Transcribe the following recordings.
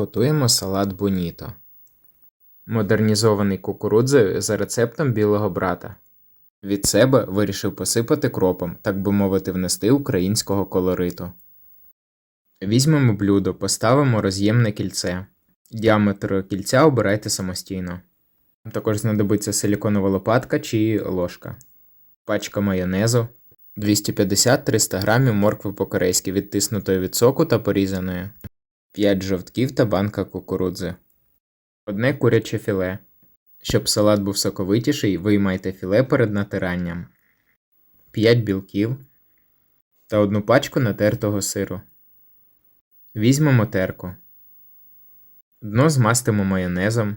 Готуємо салат боніто. Модернізований кукурудзою за рецептом білого брата. Від себе вирішив посипати кропом, так би мовити, внести українського колориту. Візьмемо блюдо, поставимо роз'ємне кільце. Діаметр кільця обирайте самостійно. Також знадобиться силіконова лопатка чи ложка. Пачка майонезу. 250-300 грамів моркви по-корейськи, відтиснутої від соку та порізаної. 5 жовтків та банка кукурудзи. Одне куряче філе. Щоб салат був соковитіший, виймайте філе перед натиранням. 5 білків та одну пачку натертого сиру. Візьмемо терку. Дно змастимо майонезом.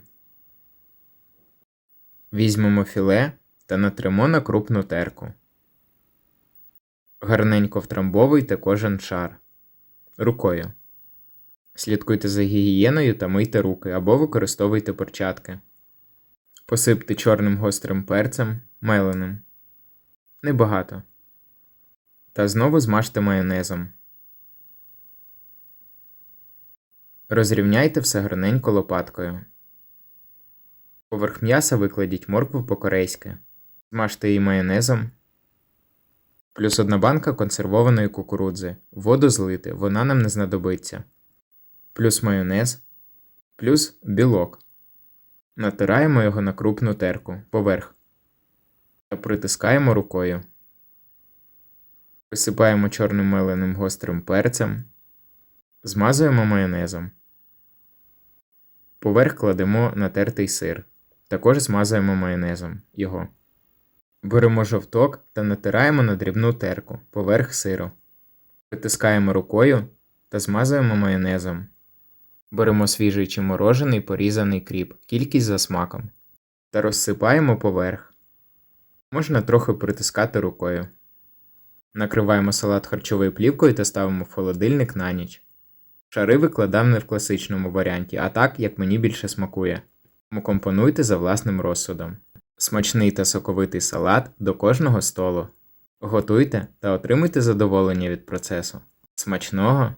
Візьмемо філе та натримо на крупну терку. Гарненько втрамбовуйте кожен шар. Рукою. Слідкуйте за гігієною та мийте руки або використовуйте перчатки. Посипте чорним гострим перцем, меленим. Небагато. Та знову змажте майонезом. Розрівняйте все гарненько лопаткою. Поверх м'яса викладіть моркву по-корейськи. Змажте її майонезом. Плюс одна банка консервованої кукурудзи. Воду злити, вона нам не знадобиться. Плюс майонез. Плюс білок. Натираємо його на крупну терку поверх. Та притискаємо рукою. Присипаємо чорним меленим гострим перцем. Змазуємо майонезом. Поверх кладемо натертий сир. Також змазуємо майонезом його. Беремо жовток та натираємо на дрібну терку поверх сиру. Притискаємо рукою та змазуємо майонезом. Беремо свіжий чи морожений порізаний кріп, кількість за смаком. Та розсипаємо поверх. Можна трохи притискати рукою. Накриваємо салат харчовою плівкою та ставимо в холодильник на ніч. Шари викладав не в класичному варіанті, а так, як мені більше смакує. Тому компонуйте за власним розсудом. Смачний та соковитий салат до кожного столу. Готуйте та отримуйте задоволення від процесу. Смачного!